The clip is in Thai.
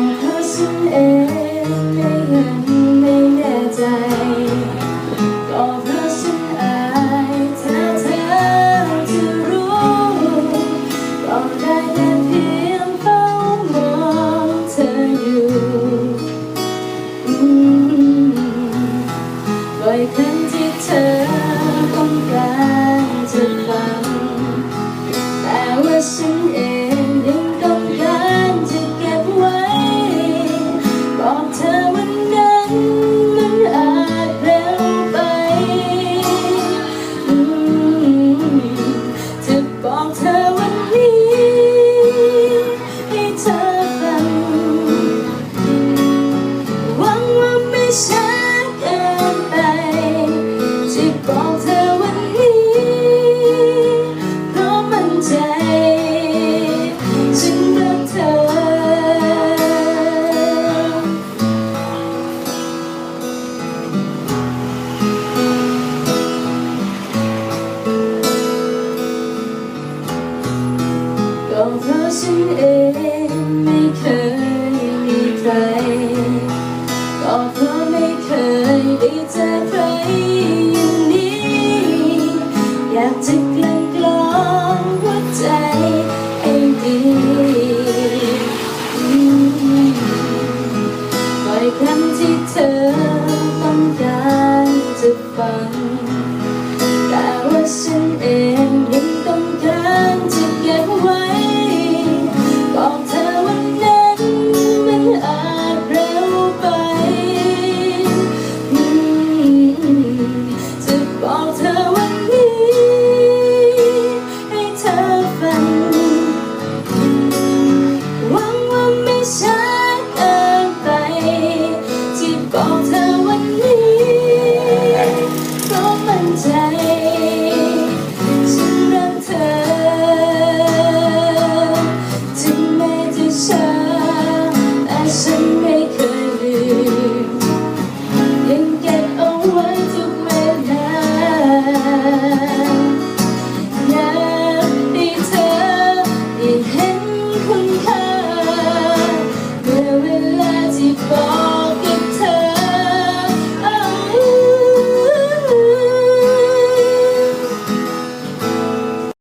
เป็นพราะฉันเองและยังไม่แน่ใจ ก็เพราะฉันอายถ้าเธอจะรู้กได้แต่เพียงเฝ้ามองเธออยู่บ่อยครั เพราะฉันเองไม่เคยมีใคร ก็เพราะไม่เคยได้เจอใครอย่างนี้ อยากจะกลั่นกลองหัวใจให้ดีบ่อยครั้งที่เธอต้องการจะฟังแต่ว่าฉัน